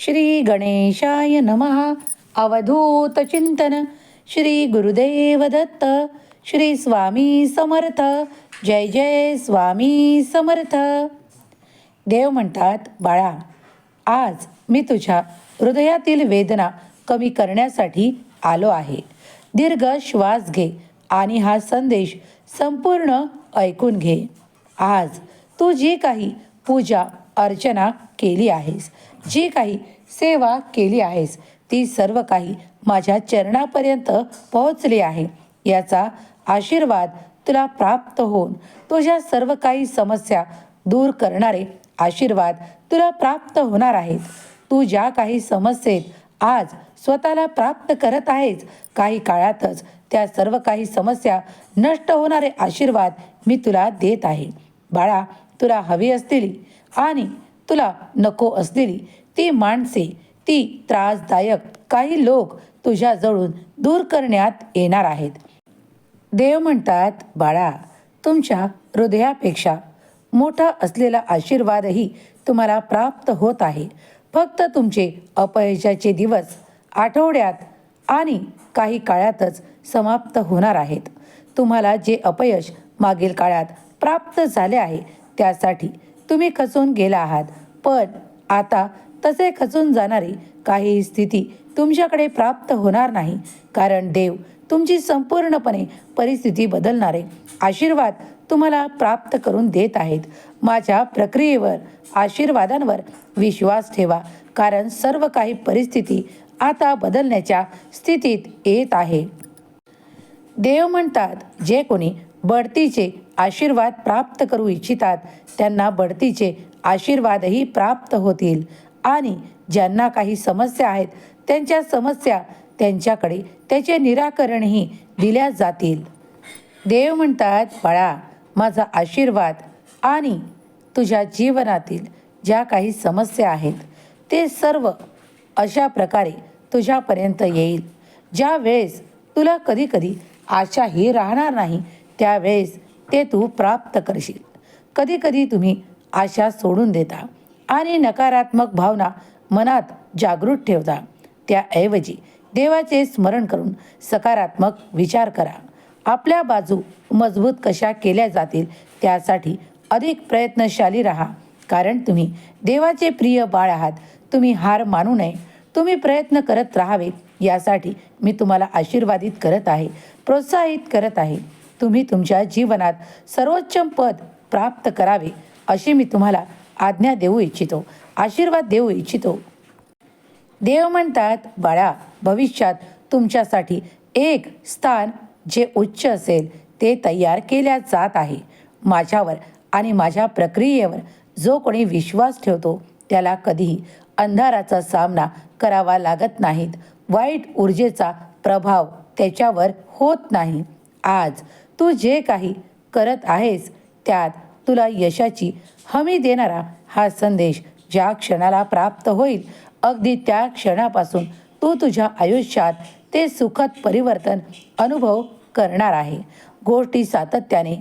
श्री गणेशाय नमः। अवधूत चिंतन। श्री गुरुदेव दत्त। श्री स्वामी समर्थ। जय जय स्वामी समर्थ। देव म्हणतात बाळा आज मी तुझ्या हृदयातील वेदना कमी करण्यासाठी आलो आहे. दीर्घ श्वास घे आणि हा संदेश संपूर्ण ऐकून घे. आज तू जी काही पूजा अर्चना केली आहेस. जी काही सेवा केली आहेस ती सर्व काही माझ्या चरणापर्यंत पोहोचली आहे. याचा आशीर्वाद तुला प्राप्त होऊन तुझ्या सर्व काही समस्या दूर करणारे आशीर्वाद तुला प्राप्त होणार आहेत. तू ज्या काही समस्येत आज स्वतःला प्राप्त करत आहेस काही काळातच त्या सर्व काही समस्या नष्ट होणारे आशीर्वाद मी तुला देत आहे. बाळा तुला हवी असतील आणि तुला नको असलेली ती माणसे ती त्रासदायक काही लोक तुझ्याजवळून दूर करण्यात येणार आहेत. देव म्हणतात बाळा तुमच्या हृदयापेक्षा मोठा असलेला आशीर्वादही तुम्हाला प्राप्त होत आहे. फक्त तुमचे अपयशाचे दिवस आठवड्यात आणि काही काळातच समाप्त होणार आहेत. तुम्हाला जे अपयश मागील काळात प्राप्त झाले आहे त्यासाठी तुम्ही खचून गेला आहात. पण आता तसे खचून जाणारी काही स्थिती तुमच्याकडे प्राप्त होणार नाही. कारण देव तुमची संपूर्णपणे परिस्थिती बदलणारे आशीर्वाद तुम्हाला प्राप्त करून देत आहेत. माझ्या प्रक्रियेवर आशीर्वादांवर विश्वास ठेवा. कारण सर्व काही परिस्थिती आता बदलण्याच्या स्थितीत येत आहे. देव म्हणतात जे कोणी बढतीचे आशीर्वाद प्राप्त करू इच्छितात त्यांना बढतीचे आशीर्वादही प्राप्त होतील. आणि ज्यांना काही समस्या आहेत त्यांच्या समस्या त्यांच्याकडे त्याचे निराकरणही दिल्या जातील. देव म्हणतात बाळा माझा आशीर्वाद आणि तुझ्या जीवनातील ज्या काही समस्या आहेत ते सर्व अशा प्रकारे तुझ्यापर्यंत येईल. ज्या वेळेस तुला कधीकधी आशाही राहणार नाही त्यावेळेस ते तू प्राप्त करशील. कधीकधी तुम्ही आशा सोडून देता आणि नकारात्मक भावना मनात जागृत ठेवता. त्याऐवजी देवाचे स्मरण करून सकारात्मक विचार करा. आपल्या बाजू मजबूत कशा केल्या जातील त्यासाठी अधिक प्रयत्नशाली राहा. कारण तुम्ही देवाचे प्रिय बाळ आहात. तुम्ही हार मानू नये. तुम्ही प्रयत्न करत राहावे यासाठी मी तुम्हाला आशीर्वादित करत आहे. प्रोत्साहित करत आहे. तुम्ही तुमच्या जीवनात सर्वोच्च पद प्राप्त करावे. अशी मी तुम्हाला आज्ञा देऊ इच्छितो आशीर्वाद देऊ इच्छितो. देव म्हणतात बाळा भविष्यात तुमच्यासाठी एक स्थान जे उच्च असेल ते तयार केल्या जात आहे. माझ्यावर आणि माझ्या प्रक्रियेवर जो कोणी विश्वास ठेवतो त्याला कधीही अंधाराचा सामना करावा लागत नाहीत. वाईट ऊर्जेचा प्रभाव त्याच्यावर होत नाही. आज तू जे काही करत आहेस त्यात तुला यशाची हमी देणारा हा संदेश ज्या क्षणाला प्राप्त होईल अगदी त्या क्षणापासून तू तुझ्या आयुष्यात ते सुखद परिवर्तन अनुभव करणार आहे. गोष्टी सातत्याने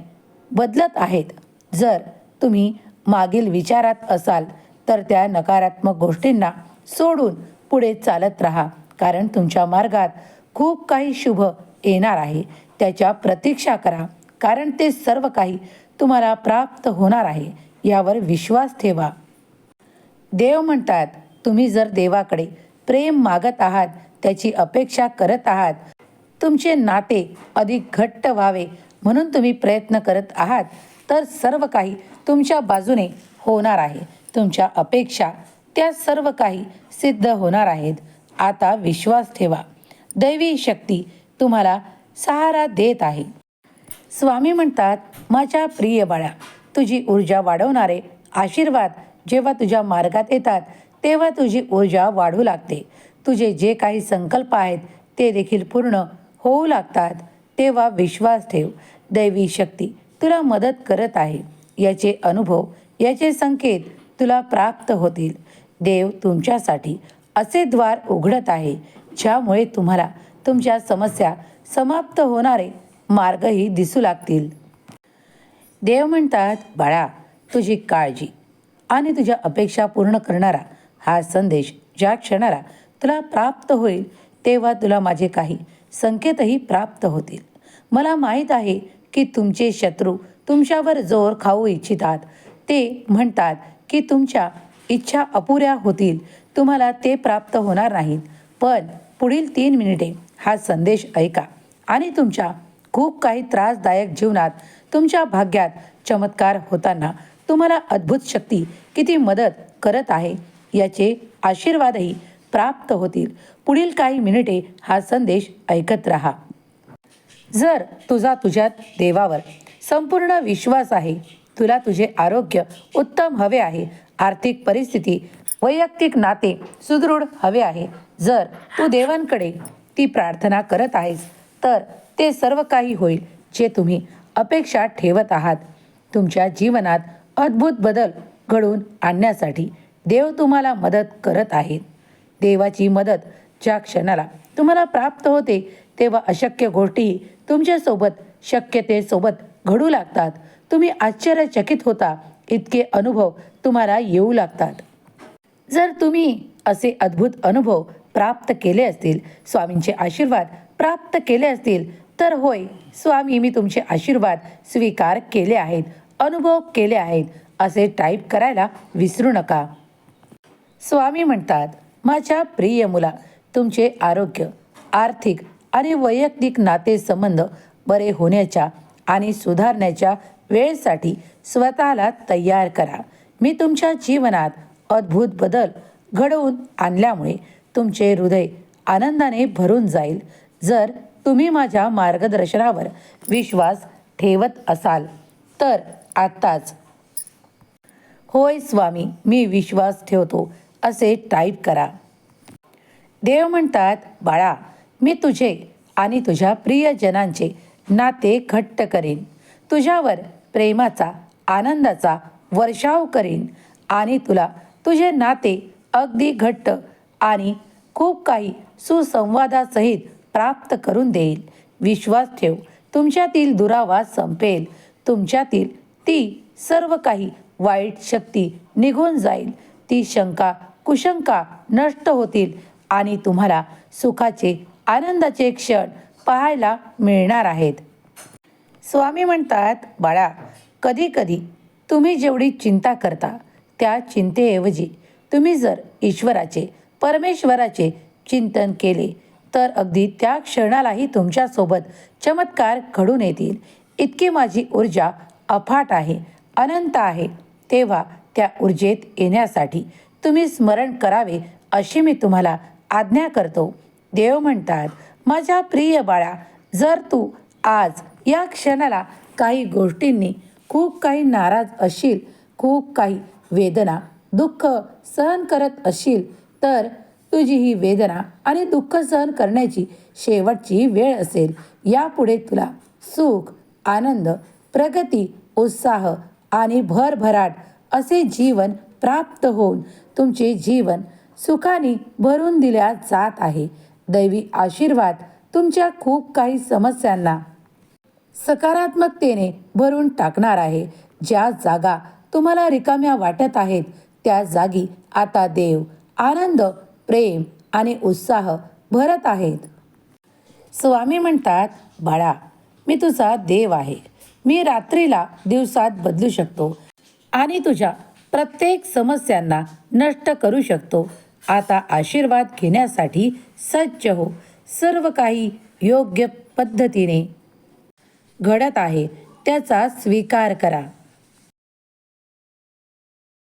बदलत आहेत. जर तुम्ही मागील विचारात असाल तर त्या नकारात्मक गोष्टींना सोडून पुढे चालत राहा कारण तुमच्या मार्गात खूप काही शुभ येणार आहे. त्याच्या प्रतीक्षा करा कारण ते सर्व काही तुम्हाला प्राप्त होणार आहे. यावर विश्वास ठेवा. देव म्हणतात तुम्ही जर देवाकडे प्रेम मागत आहात त्याची अपेक्षा करत आहात तुमचे नाते अधिक घट्ट व्हावे म्हणून तुम्ही प्रयत्न करत आहात तर सर्व काही तुमच्या बाजूने होणार आहे. तुमच्या अपेक्षा त्या सर्व काही सिद्ध होणार आहेत. आता विश्वास ठेवा. दैवी शक्ती तुम्हाला सहारा देत आहे. स्वामी म्हणतात माझ्या प्रिय बाळा तुझी ऊर्जा वाढवणारे आशीर्वाद जेव्हा तुझ्या मार्गात येतात तेव्हा तुझी ऊर्जा वाढू लागते. तुझे जे काही संकल्प आहेत ते देखील पूर्ण होऊ लागतात. तेव्हा विश्वास ठेव. दैवी शक्ती तुला मदत करत आहे. याचे अनुभव याचे संकेत तुला प्राप्त होतील. देव तुमच्यासाठी असे द्वार उघडत आहे ज्यामुळे तुम्हाला तुमच्या समस्या समाप्त होणारे मार्गही दिसू लागतील. देव म्हणतात बाळा तुझी काळजी आणि तुझ्या अपेक्षा पूर्ण करणारा हा संदेश ज्या क्षणाला तुला प्राप्त होईल तेव्हा तुला माझे काही संकेतही प्राप्त होतील. मला माहीत आहे की तुमचे शत्रू तुमच्यावर जोर खाऊ इच्छितात ते म्हणतात की तुमच्या इच्छा अपुऱ्या होतील. तुम्हाला ते प्राप्त होणार नाहीत. पण पुढील तीन मिनिटे हा संदेश ऐका आणि तुमच्या खूप काही त्रासदायक जीवनात तुमच्या भाग्यात चमत्कार होताना तुम्हाला अद्भुत शक्ती किती मदत करत आहे याचे आशीर्वादही प्राप्त होतील. पुढील काही मिनिटे हा संदेश ऐकत राहा. जर तुझा तुझ्या देवावर संपूर्ण विश्वास आहे तुला तुझे आरोग्य उत्तम हवे आहे आर्थिक परिस्थिती वैयक्तिक नाते सुदृढ हवे आहे जर तू देवांकडे ती प्रार्थना करत आहेस तर ते सर्व काही होईल जे तुम्ही अपेक्षा ठेवत आहात. तुमच्या जीवनात अद्भुत बदल घडवून आणण्यासाठी देव तुम्हाला मदत करत आहेत. देवाची मदत ज्या क्षणाला तुम्हाला प्राप्त होते तेव्हा अशक्य गोष्टी तुमच्यासोबत शक्यतेसोबत घडू लागतात. तुम्ही आश्चर्यचकित होता इतके अनुभव तुम्हाला येऊ लागतात. जर तुम्ही असे अद्भुत अनुभव प्राप्त केले असतील स्वामींचे आशीर्वाद प्राप्त केले असतील तर होय स्वामी मी तुमचे आशीर्वाद स्वीकार केले आहेत अनुभव केले आहेत असे टाईप करायला विसरू नका. स्वामी म्हणतात माझ्या प्रिय मुला तुमचे आरोग्य आर्थिक आणि वैयक्तिक नातेसंबंध बरे होण्याच्या आणि सुधारण्याच्या वेळेसाठी स्वतःला तयार करा. मी तुमच्या जीवनात अद्भुत बदल घडवून आणल्यामुळे तुमचे हृदय आनंदाने भरून जाईल. जर तुम्ही माझ्या मार्गदर्शनावर विश्वास ठेवत असाल तर आत्ताच. होय स्वामी मी विश्वास ठेवतो असे टाईप करा. देव म्हणतात बाळा मी तुझे आणि तुझ्या प्रियजनांचे नाते घट्ट करेन. तुझ्यावर प्रेमाचा आनंदाचा वर्षाव करीन आणि तुला तुझे नाते अगदी घट्ट आणि खूप काही सुसंवादासहित प्राप्त करून देईल. विश्वास ठेव. तुमच्यातील दुरावा संपेल. तुमच्यातील ती सर्व काही वाईट शक्ती निघून जाईल. ती शंका कुशंका नष्ट होतील आणि तुम्हाला सुखाचे आनंदाचे क्षण पाहायला मिळणार आहेत. स्वामी म्हणतात बाळा कधी कधी तुम्ही जेवढी चिंता करता त्या चिंतेऐवजी तुम्ही जर ईश्वराचे परमेश्वराचे चिंतन केले तर अगदी त्या क्षणालाही तुमच्यासोबत चमत्कार घडून येतील. इतकी माझी ऊर्जा अफाट आहे अनंत आहे. तेव्हा त्या ऊर्जेत येण्यासाठी तुम्ही स्मरण करावे अशी मी तुम्हाला आज्ञा करतो. देव म्हणतात माझ्या प्रिय बाळा जर तू आज या क्षणाला काही गोष्टींनी खूप काही नाराज असशील खूप काही वेदना दुःख सहन करत असशील तर तुझी ही वेदना आणि दुःख सहन करण्याची शेवटची वेळ असेल. यापुढे तुला सुख आनंद प्रगती उत्साह आणि भरभराट असे जीवन प्राप्त होऊन तुमचे जीवन सुखाने भरून दिल्या जात आहे. दैवी आशीर्वाद तुमच्या खूप काही समस्यांना सकारात्मकतेने भरून टाकणार आहे. ज्या जागा तुम्हाला रिकाम्या वाटत आहेत त्या जागी आता देव आनंद प्रेम आणि उत्साह भरत आहेत. स्वामी म्हणतात बाळा मी तुझा देव आहे. मी रात्रीला दिवसात बदलू शकतो आणि तुझ्या प्रत्येक समस्यांना नष्ट करू शकतो. आता आशीर्वाद घेण्यासाठी सज्ज हो. सर्व काही योग्य पद्धतीने घडत आहे. त्याचा स्वीकार करा.